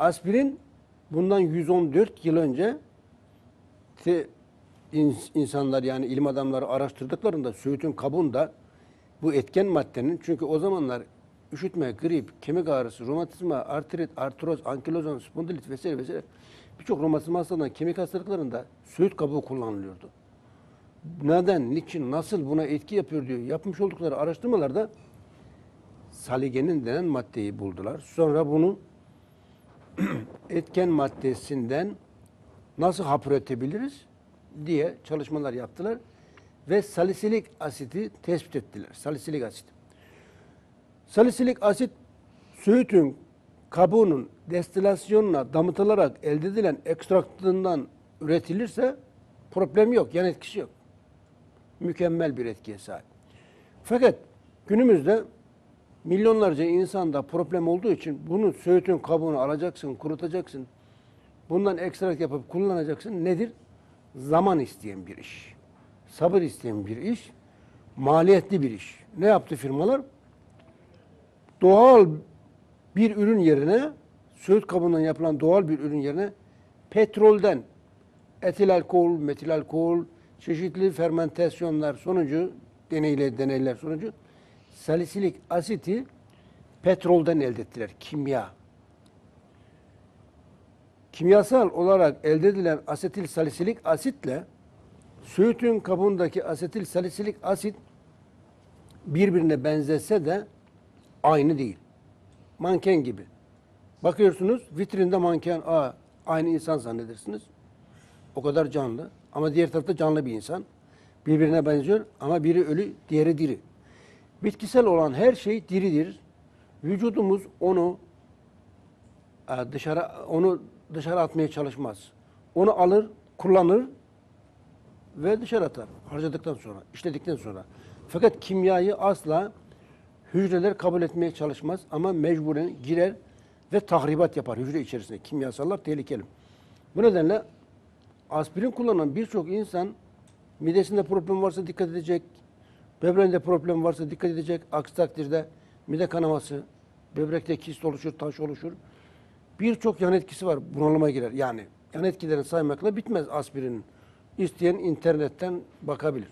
Aspirin bundan 114 yıl önce te- ins- insanlar yani ilim adamları araştırdıklarında söğütün kabuğunda bu etken maddenin çünkü o zamanlar üşütme, grip, kemik ağrısı, romatizma, artrit, artroz, ankilozan, spondilit vesaire vesaire birçok romatizma hastalığında, kemik hastalıklarında söğüt kabuğu kullanılıyordu. Neden, niçin, nasıl buna etki yapıyor diyor. Yapmış oldukları araştırmalarda saligenin denen maddeyi buldular. Sonra bunu etken maddesinden nasıl hap üretebiliriz diye çalışmalar yaptılar ve salisilik asiti tespit ettiler. Salisilik asit. Salisilik asit söğütün kabuğunun destilasyonuna damıtılarak elde edilen ekstraktından üretilirse problem yok, yan etkisi yok. Mükemmel bir etkiye sahip. Fakat günümüzde milyonlarca insanda problem olduğu için bunu söğütün kabuğunu alacaksın, kurutacaksın. Bundan ekstrak yapıp kullanacaksın. Nedir? Zaman isteyen bir iş. Sabır isteyen bir iş. Maliyetli bir iş. Ne yaptı firmalar? Doğal bir ürün yerine, söğüt kabuğundan yapılan doğal bir ürün yerine petrolden etil alkol, metil alkol, çeşitli fermentasyonlar sonucu, deneyler, deneyler sonucu salisilik asiti petrolden elde ettiler. Kimya. Kimyasal olarak elde edilen asetil salisilik asitle söğütün kabuğundaki asetil salisilik asit birbirine benzese de aynı değil. Manken gibi. Bakıyorsunuz vitrinde manken aa, aynı insan zannedersiniz. O kadar canlı. Ama diğer tarafta canlı bir insan. Birbirine benziyor ama biri ölü, diğeri diri. Bitkisel olan her şey diridir. Vücudumuz onu e, dışarı onu dışarı atmaya çalışmaz. Onu alır, kullanır ve dışarı atar. Harcadıktan sonra, işledikten sonra. Fakat kimyayı asla hücreler kabul etmeye çalışmaz ama mecburen girer ve tahribat yapar hücre içerisinde. Kimyasallar tehlikeli. Bu nedenle aspirin kullanan birçok insan midesinde problem varsa dikkat edecek, böbreğinde problem varsa dikkat edecek. Aksi takdirde mide kanaması, böbrekte kist oluşur, taş oluşur. Birçok yan etkisi var. Bunalıma girer. Yani yan etkilerini saymakla bitmez aspirinin. İsteyen internetten bakabilir.